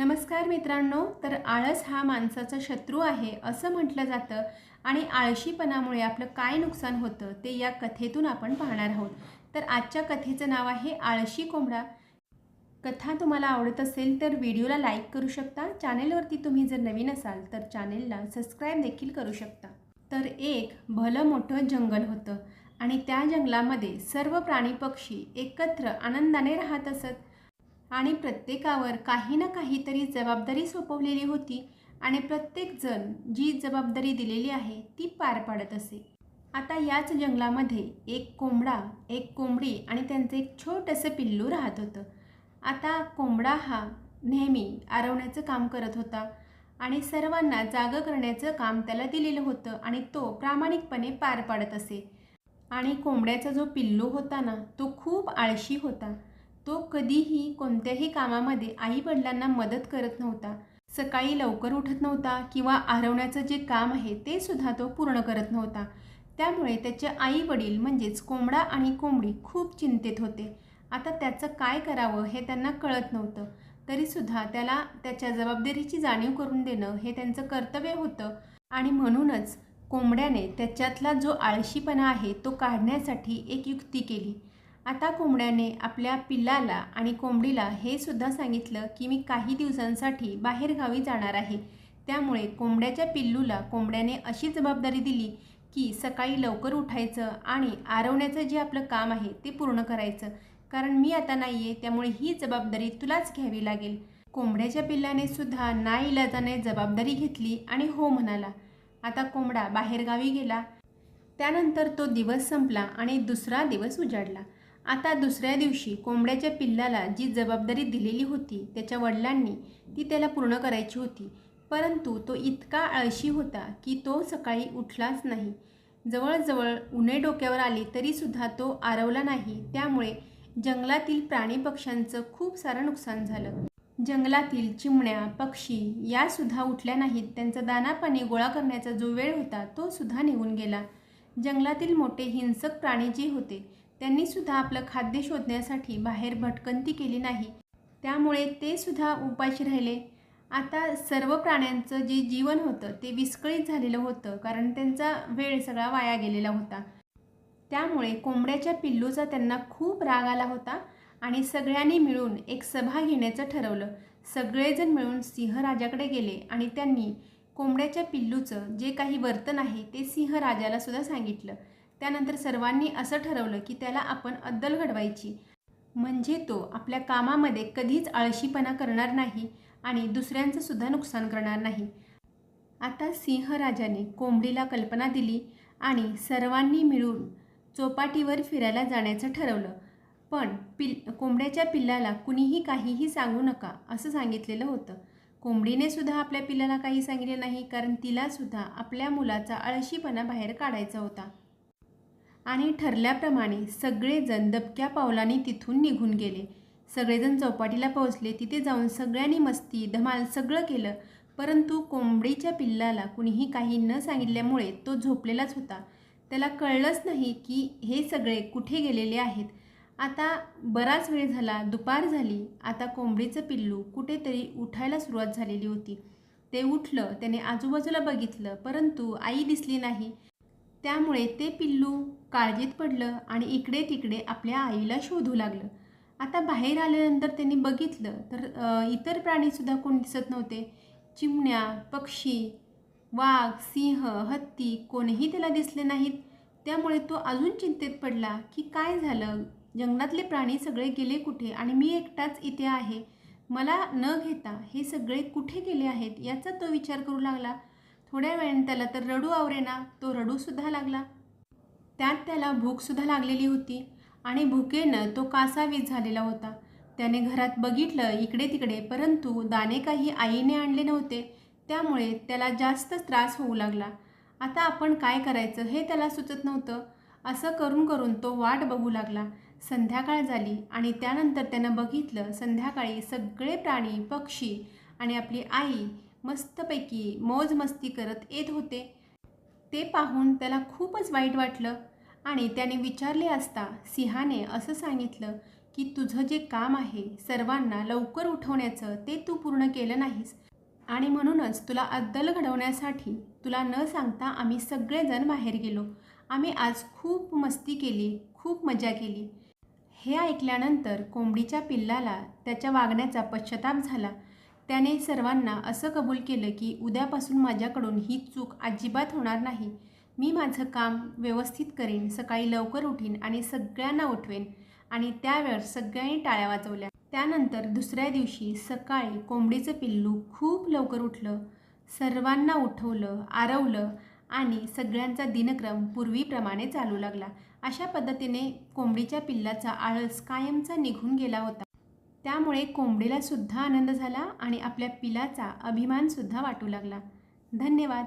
नमस्कार मित्रांनो तर आळस हा माणसाचा शत्रू आहे असं म्हटलं जातं आणि आळशीपणामुळे आपलं काय नुकसान होतं ते या कथेतून आपण पाहणार आहोत. तर आजच्या कथेचं नाव आहे आळशी कोंबडा. कथा तुम्हाला आवडत असेल तर व्हिडिओला लाईक करू शकता चॅनेलवरती तुम्ही जर नवीन असाल तर चॅनेलला सबस्क्राईब देखील करू शकता. तर एक भलं मोठं जंगल होतं आणि त्या जंगलामध्ये सर्व प्राणी पक्षी एकत्र आनंदाने राहत असत. आणि प्रत्येकावर काही ना काहीतरी जबाबदारी सोपवलेली होती आणि प्रत्येकजण जी जबाबदारी दिलेली आहे ती पार पाडत असे. आता याच जंगलामध्ये एक कोंबडा एक कोंबडी आणि त्यांचं एक छोटंसं पिल्लू राहत होतं. आता कोंबडा हा नेहमी आरवण्याचं काम करत होता आणि सर्वांना जागं करण्याचं काम त्याला दिलेलं होतं आणि तो प्रामाणिकपणे पार पाडत असे. आणि कोंबड्याचा जो पिल्लू होता ना तो खूप आळशी होता. तो कधीही कोणत्याही कामामध्ये आईवडिलांना मदत करत नव्हता. सकाळी लवकर उठत नव्हता किंवा आरवण्याचं जे काम आहे ते सुद्धा तो पूर्ण करत नव्हता. त्यामुळे त्याचे आई वडील म्हणजेच कोंबडा आणि कोंबडी खूप चिंतेत होते. आता त्याचं काय करावं हे त्यांना कळत नव्हतं. तरीसुद्धा त्याला त्याच्या जबाबदारीची जाणीव करून देणं हे त्यांचं कर्तव्य होतं. आणि म्हणूनच कोंबड्याने त्याच्यातला जो आळशीपणा आहे तो काढण्यासाठी एक युक्ती केली. आता कोंबड्याने आपल्या पिल्लाला आणि कोंबडीला हे सुद्धा सांगितलं की मी काही दिवसांसाठी बाहेरगावी जाणार आहे. त्यामुळे कोंबड्याच्या पिल्लूला कोंबड्याने अशी जबाबदारी दिली की सकाळी लवकर उठायचं आणि आरवण्याचं जे आपलं काम आहे ते पूर्ण करायचं. कारण मी आता नाही आहे त्यामुळे ही जबाबदारी तुलाच घ्यावी लागेल. कोंबड्याच्या पिल्लाने सुद्धा नाईलाजाने जबाबदारी घेतली आणि हो म्हणाला आता कोंबडा बाहेरगावी गेला. त्यानंतर तो दिवस संपला आणि दुसरा दिवस उजाडला. आता दुसऱ्या दिवशी कोंबड्याच्या पिल्लाला जी जबाबदारी दिलेली होती त्याच्या वडिलांनी ती त्याला पूर्ण करायची होती. परंतु तो इतका आळशी होता की तो सकाळी उठलाच नाही. जवळजवळ उन्हे डोक्यावर आले तरीसुद्धा तो आरवला नाही. त्यामुळे जंगलातील प्राणी पक्ष्यांचं खूप सारं नुकसान झालं. जंगलातील चिमण्या पक्षी यासुद्धा उठल्या नाहीत. त्यांचा दाना पाणी गोळा करण्याचा जो वेळ होता तो सुद्धा निघून गेला. जंगलातील मोठे हिंसक प्राणी जे होते त्यांनीसुद्धा आपलं खाद्य शोधण्यासाठी बाहेर भटकंती केली नाही. त्यामुळे ते सुद्धा उपाशी राहिले. आता सर्व प्राण्यांचं जे जीवन होतं ते विस्कळीत झालेलं होतं कारण त्यांचा वेळ सगळा वाया गेलेला होता. त्यामुळे कोंबड्याच्या पिल्लूचा त्यांना खूप राग आला होता आणि सगळ्यांनी मिळून एक सभा घेण्याचं ठरवलं. सगळेजण मिळून सिंहराजाकडे गेले आणि त्यांनी कोंबड्याच्या पिल्लूचं जे काही वर्तन आहे ते सिंहराजाला सुद्धा सांगितलं. त्यानंतर सर्वांनी असं ठरवलं की त्याला आपण अद्दल घडवायची. म्हणजे तो आपल्या कामामध्ये कधीच आळशीपणा करणार नाही आणि दुसऱ्यांचं सुद्धा नुकसान करणार नाही. आता सिंहराजाने कोंबडीला कल्पना दिली आणि सर्वांनी मिळून चौपाटीवर फिरायला जाण्याचं ठरवलं. पण पिल कोंबड्याच्या पिल्लाला कुणीही काहीही सांगू नका असं सांगितलेलं होतं. कोंबडीने सुद्धा आपल्या पिल्लाला काही सांगितले नाही कारण तिलासुद्धा आपल्या मुलाचा आळशीपणा बाहेर काढायचा होता. आणि ठरल्याप्रमाणे सगळेजण दबक्या पावलांनी तिथून निघून गेले. सगळेजण चौपाटीला पोहोचले. तिथे जाऊन सगळ्यांनी मस्ती धमाल सगळं केलं. परंतु कोंबडीच्या पिल्लाला कुणीही काही न सांगितल्यामुळे तो झोपलेलाच होता. त्याला कळलंच नाही की हे सगळे कुठे गेलेले आहेत. आता बराच वेळ झाला दुपार झाली. आता कोंबडीचं पिल्लू कुठेतरी उठायला सुरुवात झालेली होती. ते उठलं त्याने आजूबाजूला बघितलं परंतु आई दिसली नाही. त्यामुळे ते पिल्लू काळजीत पडलं आणि इकडे तिकडे आपल्या आईला शोधू लागलं. आता बाहेर आल्यानंतर त्यांनी बघितलं तर इतर प्राणीसुद्धा कोण दिसत नव्हते. चिमण्या पक्षी वाघ सिंह हत्ती कोणीही त्याला दिसले नाहीत. त्यामुळे तो अजून चिंतेत पडला की काय झालं? जंगलातले प्राणी सगळे गेले कुठे आणि मी एकटाच इथे आहे? मला न घेता हे सगळे कुठे गेले आहेत याचा तो विचार करू लागला. थोड्या वेळाने त्याला तर रडू आवरेना. तो रडूसुद्धा लागला. त्यात त्याला भूकसुद्धा लागलेली होती आणि भुकेनं तो कासावीस झालेला होता. त्याने घरात बघितलं इकडे तिकडे परंतु दाणे काही आईने आणले नव्हते. त्यामुळे त्याला जास्त त्रास होऊ लागला. आता आपण काय करायचं हे त्याला सुचत नव्हतं. असं करून करून तो वाट बघू लागला. संध्याकाळ झाली आणि त्यानंतर त्यानं बघितलं संध्याकाळी सगळे प्राणी पक्षी आणि आपली आई मस्तपैकी मौज मस्ती करत येत होते. ते पाहून त्याला खूपच वाईट वाटलं. आणि त्याने विचारले असता सिंहाने असं सांगितलं की तुझं जे काम आहे सर्वांना लवकर उठवण्याचं ते तू पूर्ण केलं नाहीस. आणि म्हणूनच तुला अद्दल घडवण्यासाठी तुला न सांगता आम्ही सगळेजण बाहेर गेलो. आम्ही आज खूप मस्ती केली खूप मजा केली. हे ऐकल्यानंतर कोंबडीच्या पिल्लाला त्याच्या वागण्याचा पश्चाताप झाला. त्याने सर्वांना असं कबूल केलं की उद्यापासून माझ्याकडून ही चूक अजिबात होणार नाही. मी माझं काम व्यवस्थित करेन सकाळी लवकर उठीन आणि सगळ्यांना उठवेन. आणि त्यावेळेस सगळ्यांनी टाळ्या वाजवल्या. त्यानंतर दुसऱ्या दिवशी सकाळी कोंबडीचं पिल्लू खूप लवकर उठलं. सर्वांना उठवलं आरवलं आणि सगळ्यांचा दिनक्रम पूर्वीप्रमाणे चालू लागला. अशा पद्धतीने कोंबडीच्या पिल्लाचा आळस कायमचा निघून गेला होता. त्यामुळे कोंबडीलासुद्धा आनंद झाला आणि आपल्या पिलाचा अभिमानसुद्धा वाटू लागला. धन्यवाद.